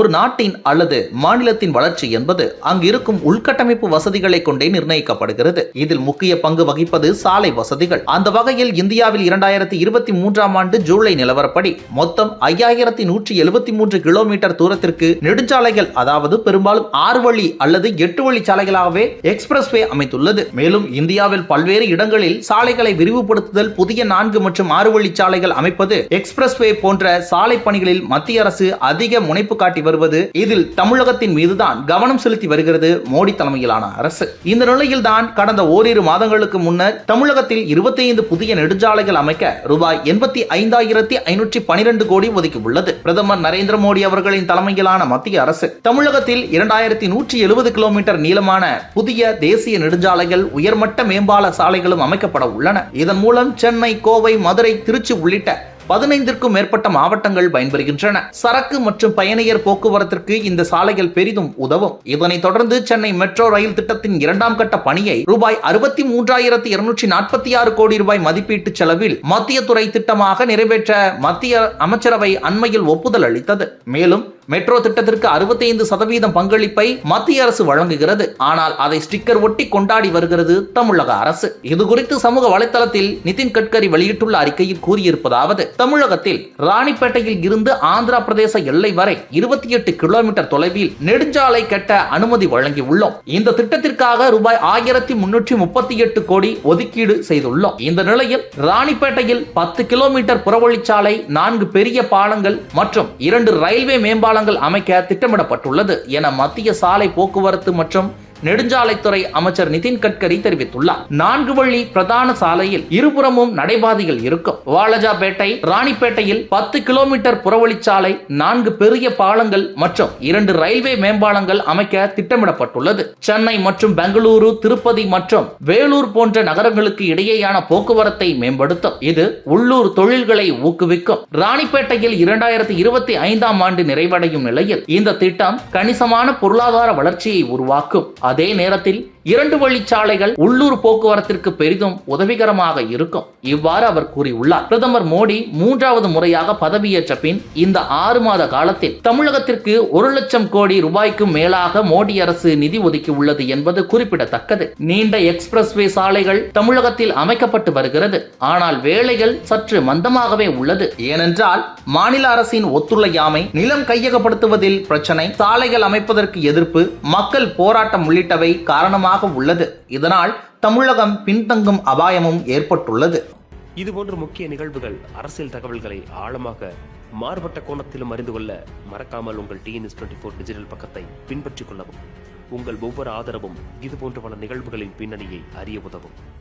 ஒரு நாட்டின் அல்லது மாநிலத்தின் வளர்ச்சி என்பது அங்கு இருக்கும் உள்கட்டமைப்பு வசதிகளை கொண்டே நிர்ணயிக்கப்படுகிறது. இதில் முக்கிய பங்கு வகிப்பது சாலை வசதிகள். அந்த வகையில் இந்தியாவில் இரண்டாயிரத்தி இருபத்தி மூன்றாம் ஆண்டு ஜூலை நிலவரப்படி மொத்தம் ஐயாயிரத்தி நூற்றி எழுபத்தி மூன்று கிலோமீட்டர் தூரத்திற்கு நெடுஞ்சாலைகள் அதாவது பெரும்பாலும் ஆறு வழி அல்லது எட்டு வழி சாலைகளாகவே எக்ஸ்பிரஸ்வே அமைத்துள்ளது. மேலும் இந்தியாவில் பல்வேறு இடங்களில் சாலைகளை விரிவுபடுத்துதல் புதிய நான்கு மற்றும் ஆறு வழி சாலைகள் அமைப்பது எக்ஸ்பிரஸ்வே போன்ற சாலை பணிகளில் மத்திய அரசு அதிக முனைப்பு காட்டி வருவது. இதில் தமிழகத்தின் மீதுதான் கவனம் செலுத்தி வருகிறது மோடி தலைமையிலான அரசு. இந்த நிலையில் தான் கடந்த ஓரிரு மாதங்களுக்கு முன்னர் தமிழகத்தில் 25 புதிய நெடுஞ்சாலைகள் அமைக்க ரூபாய் எண்பத்தி ஐந்தாயிரத்தி ஐநூற்றி பனிரெண்டு கோடி ஒதுக்கியுள்ளது. பிரதமர் நரேந்திர மோடி அவர்களின் தலைமையிலான மத்திய அரசு. தமிழகத்தில் இரண்டாயிரத்தி நூற்றி எழுபது கிலோமீட்டர் நீளமான புதிய தேசிய நெடுஞ்சாலைகள் உயர்மட்ட மேம்பால சாலைகளும் அமைக்கப்பட உள்ளன. இதன் மூலம் சென்னை கோவை மதுரை திருச்சி உள்ளிட்ட பதினைந்திற்கும் மேற்பட்ட மாவட்டங்கள் பயன்பெறுகின்றன. சரக்கு மற்றும் பயணியர் போக்குவரத்திற்கு இந்த சாலைகள் பெரிதும் உதவும். இதனைத் தொடர்ந்து சென்னை மெட்ரோ ரயில் திட்டத்தின் இரண்டாம் கட்ட பணியை ரூபாய் அறுபத்தி மூன்றாயிரத்தி இருநூற்றி நாற்பத்தி ஆறு கோடி ரூபாய் மதிப்பீட்டு செலவில் மத்திய துறை திட்டமாக நிறைவேற்ற மத்திய அமைச்சரவை அண்மையில் ஒப்புதல் அளித்தது. மேலும் மெட்ரோ திட்டத்திற்கு 65% சதவீதம் பங்களிப்பை மத்திய அரசு வழங்குகிறது. ஆனால் அதை ஸ்டிக்கர் ஒட்டி கொண்டாடி வருகிறது தமிழக அரசு. இது குறித்து சமூக வலைதளத்தில் நிதின் கட்கரி வெளியிட்டுள்ள அறிக்கையில் கூறியிருப்பதாவது தமிழகத்தில் ராணிப்பேட்டையில் இருந்து ஆந்திர பிரதேச எல்லை வரை இருபத்தி எட்டு கிலோமீட்டர் தொலைவில் நெடுஞ்சாலை கட்ட அனுமதி வழங்கியுள்ளோம். இந்த திட்டத்திற்காக ரூபாய் ஆயிரத்தி முன்னூற்றி முப்பத்தி எட்டு கோடி ஒதுக்கீடு செய்துள்ளோம். இந்த நிலையில் ராணிப்பேட்டையில் பத்து கிலோமீட்டர் புறவழிச்சாலை நான்கு பெரிய பாலங்கள் மற்றும் இரண்டு ரயில்வே பாலங்கள் அமைக்க திட்டமிடப்பட்டுள்ளது. என மத்திய சாலை போக்குவரத்து மற்றும் நெடுஞ்சாலைத்துறை அமைச்சர் நிதின் கட்கரி தெரிவித்துள்ளார். நான்கு வழி பிரதான சாலையில் இருபுறமும் நடைபாதைகள் இருக்கும். வாலஜாபேட்டை ராணிப்பேட்டையில் பத்து கிலோமீட்டர் புறவழிச்சாலை நான்கு பெரிய பாலங்கள் மற்றும் இரண்டு ரயில்வே மேம்பாலங்கள் அமைக்க திட்டமிடப்பட்டுள்ளது. சென்னை மற்றும் பெங்களூரு திருப்பதி மற்றும் வேலூர் போன்ற நகரங்களுக்கு இடையேயான போக்குவரத்தை மேம்படுத்தும். இது உள்ளூர் தொழில்களை ஊக்குவிக்கும். ராணிப்பேட்டையில் இரண்டாயிரத்தி இருபத்தி ஐந்தாம் ஆண்டு நிறைவடையும் நிலையில் இந்த திட்டம் கணிசமான பொருளாதார வளர்ச்சியை உருவாக்கும். அதே நேரத்தில் இரண்டு வழிச்சாலைகள் உள்ளூர் போக்குவரத்திற்கு பெரிதும் உதவிகரமாக இருக்கும். இவ்வாறு அவர் கூறியுள்ளார். பிரதமர் மோடி மூன்றாவது முறையாக பதவியேற்ற பின் இந்த ஆறு மாத காலத்தில் தமிழகத்திற்கு ஒரு லட்சம் கோடி ரூபாய்க்கும் மேலாக மோடி அரசு நிதி ஒதுக்கி உள்ளது என்பது குறிப்பிடத்தக்கது. நீண்ட எக்ஸ்பிரஸ்வே சாலைகள் தமிழகத்தில் அமைக்கப்பட்டு வருகிறது. ஆனால் வேலைகள் சற்று மந்தமாகவே உள்ளது. ஏனென்றால் மாநில அரசின் ஒத்துழையாமை நிலம் கையகப்படுத்துவதில் பிரச்சனை சாலைகள் அமைப்பதற்கு எதிர்ப்பு மக்கள் போராட்டம் உள்ளிட்டவை காரணமாக உள்ளது. இதனால் தமிழகம் பின்தங்கும் அபாயமும் ஏற்பட்டுள்ளது. இதுபோன்ற முக்கிய நிகழ்வுகள் அரசியல் தகவல்களை ஆழமாக மாறுபட்ட கோணத்திலும் அறிந்து கொள்ள மறக்காமல் உங்கள் டிஎன்எஸ் டுவெண்ட்டி ஃபோர் டிஜிட்டல் பக்கத்தை பின்பற்றிக் கொள்ளவும். உங்கள் ஒவ்வொரு ஆதரவும் இதுபோன்ற பல நிகழ்வுகளின் பின்னணியை அறிய உதவும்.